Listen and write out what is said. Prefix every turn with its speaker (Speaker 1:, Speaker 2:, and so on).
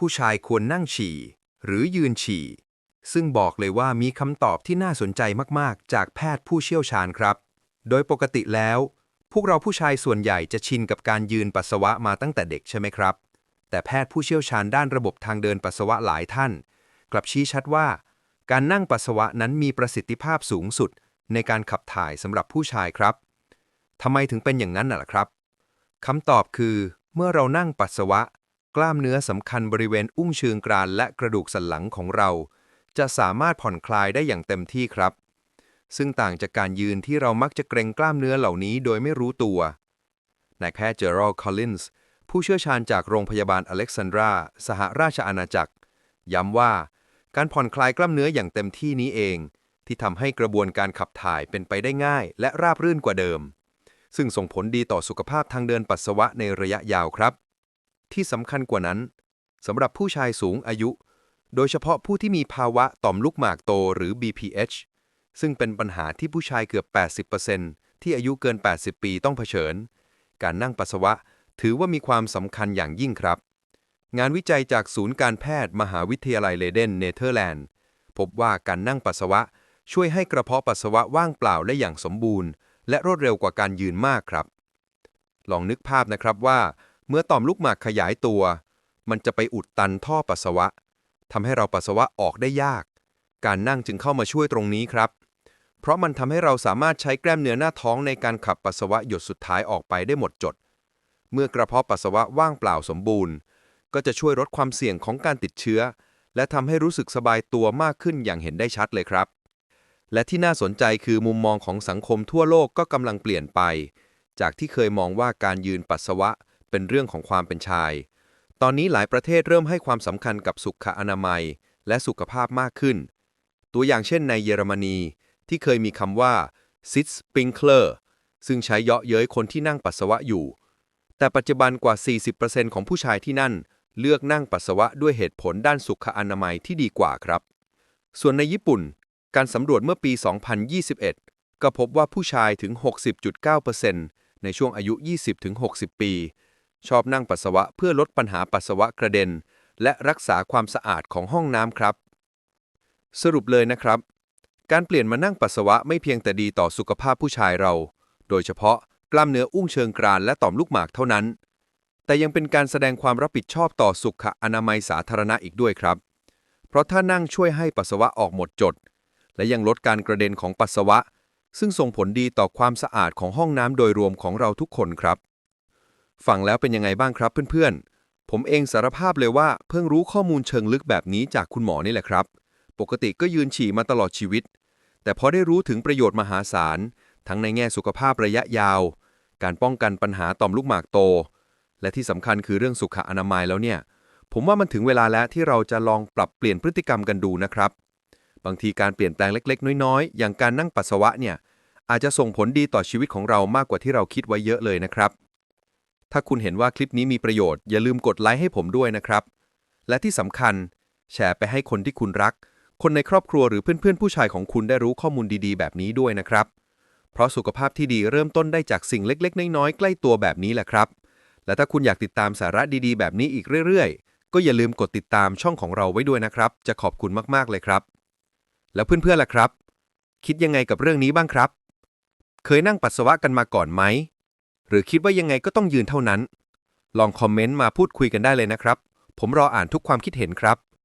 Speaker 1: ผู้ชายควรนั่งฉี่ หรือยืนฉี่ ซึ่งบอกเลยว่ามีคำตอบที่น่าสนใจมากๆ จากแพทย์ผู้เชี่ยวชาญครับ โดยปกติแล้ว พวกเราผู้ชายส่วนใหญ่จะชินกับการยืนปัสสาวะมาตั้งแต่เด็กใช่ไหมครับ แต่แพทย์ผู้เชี่ยวชาญด้านระบบทางเดินปัสสาวะหลายท่าน กลับชี้ชัดว่า การนั่งปัสสาวะนั้นมีประสิทธิภาพสูงสุด ในการขับถ่ายสำหรับผู้ชายครับทำไมถึงเป็นอย่างนั้นน่ะครับคำตอบคือ เมื่อเรานั่งปัสสาวะ กล้ามเนื้อสำคัญบริเวณอุ้งเชิงกรานและกระดูกสันหลังของเรา จะสามารถผ่อนคลายได้อย่างเต็มที่ครับ ซึ่งต่างจากการยืนที่เรามักจะเกรงกล้ามเนื้อเหล่านี้โดยไม่รู้ตัวนายแพทย์เจอรัลคอลลินส์ผู้เชี่ยวชาญจากโรงพยาบาลอเล็กซานดรา สหราชอาณาจักร ย้ำว่าการผ่อนคลายกล้ามเนื้ออย่างเต็มที่นี้เอง ที่ทำให้กระบวนการขับถ่ายเป็นไปได้ง่ายและราบรื่นกว่าเดิม ซึ่งส่งผลดีต่อสุขภาพทางเดินปัสสาวะในระยะยาวครับ ที่สำคัญกว่านั้นสำหรับผู้ชายสูงอายุ โดยเฉพาะผู้ที่มีภาวะต่อมลูกหมากโตหรือ BPH ซึ่งเป็นปัญหาที่ผู้ชายเกือบ 80%ที่อายุเกิน 80 ปีต้องเผชิญ การนั่งปัสสาวะถือว่ามีความสำคัญอย่างยิ่งครับ งานวิจัยจากศูนย์การแพทย์มหาวิทยาลัยเลเดนเนเธอร์แลนด์ พบว่าการนั่งปัสสาวะช่วยให้กระเพาะปัสสาวะว่างเปล่าได้อย่างสมบูรณ์ และรวดเร็วกว่าการยืนมากครับ ลองนึกภาพนะครับว่า เมื่อต่อมลูกหมากขยายตัว มันจะไปอุดตันท่อปัสสาวะทำให้เราปัสสาวะออกได้ยาก การนั่งจึงเข้ามาช่วยตรงนี้ครับ เพราะมันทำให้เราสามารถใช้แกล้มเนื้อหน้าท้องในการขับปัสสาวะหยดสุดท้ายออกไปได้หมดจด เมื่อกระเพาะปัสสาวะว่างเปล่าสมบูรณ์ ก็จะช่วยลดความเสี่ยงของการติดเชื้อ และทำให้รู้สึกสบายตัวมากขึ้นอย่างเห็นได้ชัดเลยครับ และที่น่าสนใจคือมุมมองของสังคมทั่วโลกก็กำลังเปลี่ยนไป จากที่เคยมองว่าการยืนปัสสาวะ เป็นเรื่องของความเป็นชาย ตอนนี้หลายประเทศเริ่มให้ความสำคัญกับสุขอนามัย และสุขภาพมากขึ้น ตัวอย่างเช่นในเยอรมนี ที่เคยมีคำว่า sit sprinkler ซึ่งใช้เยาะเย้ยคนที่นั่งปัสสาวะอยู่ แต่ปัจจุบันกว่า 40%ของผู้ชายที่นั่น เลือกนั่งปัสสาวะด้วยเหตุผลด้านสุขอนามัยที่ดีกว่าครับ ส่วนในญี่ปุ่น การสำรวจเมื่อปี 2021 ก็พบว่าผู้ชายถึง 60.9%ในช่วงอายุ 20-60 ปี ชอบนั่งปัสสาวะเพื่อลดปัญหาปัสสาวะกระเด็น และรักษาความสะอาดของห้องน้ำครับ สรุปเลยนะครับ การเปลี่ยนมานั่งปัสสาวะไม่เพียงแต่ดีต่อสุขภาพผู้ชายเรา โดยเฉพาะกล้ามเนื้ออุ้งเชิงกรานและต่อมลูกหมากเท่านั้น แต่ยังเป็นการแสดงความรับผิดชอบต่อสุขอนามัยสาธารณะอีกด้วยครับ เพราะถ้านั่งช่วยให้ปัสสาวะออกหมดจด และยังลดการกระเด็นของปัสสาวะ ซึ่งส่งผลดีต่อความสะอาดของห้องน้ำโดยรวมของเราทุกคนครับ ฟังแล้วเป็นยังไงบ้างครับเพื่อนๆ ผมเองสารภาพเลยว่าเพิ่งรู้ข้อมูลเชิงลึกแบบนี้จากคุณหมอนี่แหละครับ ปกติก็ยืนฉี่มาตลอดชีวิต แต่พอได้รู้ถึงประโยชน์มหาศาล ทั้งในแง่สุขภาพระยะยาว การป้องกันปัญหาต่อมลูกหมากโต และที่สำคัญคือเรื่องสุขอนามัยแล้วเนี่ย ผมว่ามันถึงเวลาแล้วที่เราจะลองปรับเปลี่ยนพฤติกรรมกันดูนะครับ บางทีการเปลี่ยนแปลงเล็ก ๆ น้อยๆ อย่างการนั่งปัสสาวะเนี่ยอาจจะส่งผลดีต่อชีวิตของเรามากกว่าที่เราคิดไว้เยอะเลยนะครับ ถ้าคุณเห็นว่าคลิปนี้มีประโยชน์อย่าลืมกดไลค์ให้ผมด้วยนะครับ และที่สำคัญ แชร์ไปให้คนที่คุณรัก คนในครอบครัวหรือเพื่อนๆผู้ชายของคุณได้รู้ข้อมูลดีๆ แบบนี้ด้วยนะครับ เพราะสุขภาพที่ดีเริ่มต้นได้จากสิ่งเล็กๆ น้อยๆใกล้ตัวแบบนี้แหละครับ และถ้าคุณอยากติดตามสาระดีๆ แบบนี้อีกเรื่อยๆ ก็อย่าลืมกดติดตามช่องของเราไว้ด้วยนะครับ จะขอบคุณมากๆเลยครับ แล้วเพื่อนๆล่ะครับ คิดยังไงกับเรื่องนี้บ้างครับ เคยนั่งปัสสาวะกันมาก่อนไหม หรือคิดว่ายังไงก็ต้องยืนเท่านั้น ลองคอมเมนต์มาพูดคุยกันได้เลยนะครับ ผมรออ่านทุกความคิดเห็นครับ